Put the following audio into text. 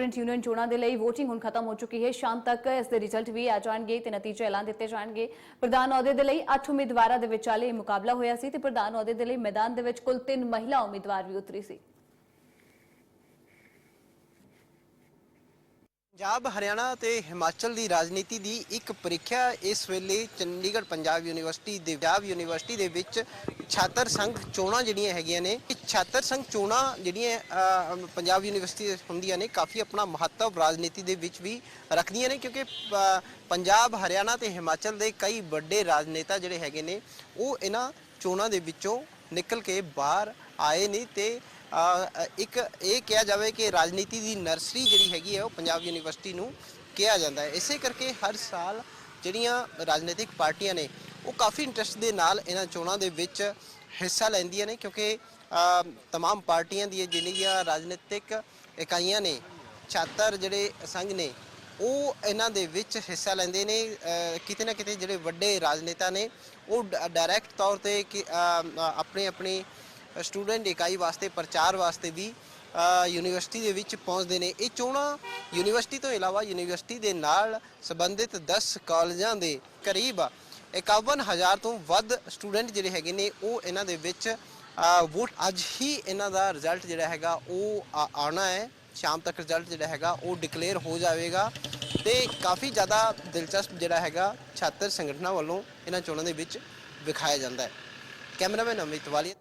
Student union ਚੋਣਾਂ ਦੇ ਲਈ VOTING ਹੁਣ ਖਤਮ ਹੋ ਚੁੱਕੀ ਹੈ। ਸ਼ਾਮ ਤੱਕ ਇਸ ਦੇ ਰਿਜ਼ਲਟ ਵੀ ਆ ਜਾਣਗੇ ਤੇ ਨਤੀਜੇ ਐਲਾਨ ਦਿੱਤੇ ਜਾਣਗੇ। ਪ੍ਰਧਾਨ ਅਹੁਦੇ ਦੇ ਲਈ 8 ਉਮੀਦਵਾਰਾਂ ਦੇ ਵਿਚਾਲੇ ਮੁਕਾਬਲਾ ਹੋਇਆ ਸੀ ਤੇ ਪ੍ਰਧਾਨ ਅਹੁਦੇ ਦੇ ਲਈ ਮੈਦਾਨ ਦੇ ਵਿੱਚ ਕੁੱਲ 3 ਮਹਿਲਾ ਉਮੀਦਵਾਰ ਵੀ ਉਤਰੀ ਸੀ। ਪੰਜਾਬ, ਹਰਿਆਣਾ ਤੇ ਹਿਮਾਚਲ ਦੀ ਰਾਜਨੀਤੀ ਦੀ ਇੱਕ ਪ੍ਰੀਖਿਆ ਇਸ ਵੇਲੇ ਚੰਡੀਗੜ੍ਹ ਪੰਜਾਬ ਯੂਨੀਵਰਸਿਟੀ ਦੇ, ਪੰਜਾਬ ਯੂਨੀਵਰਸਿਟੀ ਦੇ ਵਿੱਚ ਛਾਤਰ ਸੰਘ ਚੋਣਾਂ ਜਿਹੜੀਆਂ ਹੈਗੀਆਂ ਨੇ ਇਹ ਛਾਤਰ ਸੰਘ ਚੋਣਾਂ ਜਿਹੜੀਆਂ ਅਹ, ਪੰਜਾਬ ਯੂਨੀਵਰਸਿਟੀ ਦੇ ਹੁੰਦੀਆਂ ਨੇ ਕਾਫੀ ਆਪਣਾ ਮਹੱਤਵ ਰਾਜਨੀਤੀ ਦੇ ਵਿੱਚ ਵੀ ਰੱਖਦੀਆਂ ਨੇ ਕਿਉਂਕਿ ਅਹ, ਪੰਜਾਬ ਹਰਿਆਣਾ ਤੇ ਹਿਮਾਚਲ ਦੇ ਕਈ ਵੱਡੇ ਰਾਜਨੇਤਾ ਜਿਹੜੇ ਹੈਗੇ ਨੇ ਉਹ ਇਹਨਾਂ ਚੋਣਾਂ ਦੇ ਵਿੱਚੋਂ ਨਿਕਲ ਕੇ ਬਾਹਰ ਆਏ ਨੇ ਤੇ ਅ, ਇੱਕ ਇਹ ਕਿਹਾ ਜਾਵੇ ਕਿ ਰਾਜਨੀਤੀ ਦੀ ਨਰਸਰੀ ਜਿਹੜੀ ਹੈਗੀ ਹੈ ਉਹ ਪੰਜਾਬ ਯੂਨੀਵਰਸਿਟੀ ਨੂੰ ਕਿਹਾ ਜਾਂਦਾ ਹੈ। ਇਸੇ ਕਰਕੇ ਹਰ ਸਾਲ ਜਿਹੜੀਆਂ ਰਾਜਨੀਤਿਕ ਪਾਰਟੀਆਂ ਨੇ ਉਹ ਕਾਫੀ ਇੰਟਰਸਟ ਦੇ ਨਾਲ ਇਹਨਾਂ ਚੋਣਾਂ ਦੇ ਵਿੱਚ ਹਿੱਸਾ ਲੈਂਦੀਆਂ ਨੇ ਕਿਉਂਕਿ ਅ, ਤਮਾਮ ਪਾਰਟੀਆਂ ਦੀਆਂ ਜਿਹੜੀਆਂ ਰਾਜਨੀਤਿਕ ਇਕਾਈਆਂ ਨੇ ਛਾਤਰ ਜਿਹੜੇ ਸੰਘ ਨੇ ਉਹ ਇਹਨਾਂ ਦੇ ਵਿੱਚ ਹਿੱਸਾ ਲੈਂਦੇ ਨੇ। ਕਿਤੇ ਨਾ ਕਿਤੇ ਜਿਹੜੇ ਵੱਡੇ ਰਾਜਨੇਤਾ ਨੇ ਉਹ ਡਾਇਰੈਕਟ ਤੌਰ ਤੇ ਕਿ, ਆਪਣੇ ਆਪਣੀ ਸਟੂਡੈਂਟ ਇਕਾਈ ਵਾਸਤੇ ਪ੍ਰਚਾਰ ਵਾਸਤੇ ਵੀ ਯੂਨੀਵਰਸਿਟੀ ਦੇ ਵਿੱਚ ਪਹੁੰਚਦੇ ਨੇ। ਇਹ ਚੋਣਾਂ ਯੂਨੀਵਰਸਿਟੀ ਤੋਂ ਇਲਾਵਾ ਯੂਨੀਵਰਸਿਟੀ ਦੇ ਨਾਲ ਸੰਬੰਧਿਤ 10 ਕਾਲਜਾਂ ਦੇ ਕਰੀਬ 51000 ਤੋਂ ਵੱਧ ਸਟੂਡੈਂਟ ਜਿਹੜੇ ਹੈਗੇ ਨੇ, ਉਹ ਇਹਨਾਂ ਦੇ ਵਿੱਚ ਵੋਟ ਅੱਜ ਹੀ ਇਹਨਾਂ ਦਾ ਰਿਜ਼ਲਟ ਜਿਹੜਾ ਹੈਗਾ, ਉਹ ਆਉਣਾ ਹੈ। ਸ਼ਾਮ ਤੱਕ ਰਿਜ਼ਲਟ ਜਿਹੜਾ ਹੈਗਾ, ਉਹ ਡਿਕਲੇਅਰ ਹੋ ਜਾਵੇਗਾ ਤੇ ਕਾਫੀ ਜ਼ਿਆਦਾ ਦਿਲਚਸਪ ਜਿਹੜਾ ਹੈਗਾ, ਛਾਤਰ ਸੰਗਠਨਾਂ ਵੱਲੋਂ ਇਹਨਾਂ ਚੋਣਾਂ ਦੇ ਵਿੱਚ ਵਿਖਾਇਆ ਜਾਂਦਾ ਹੈ। ਕੈਮਰਾਮੈਨ ਅਮਿਤ ਵਾਲੀ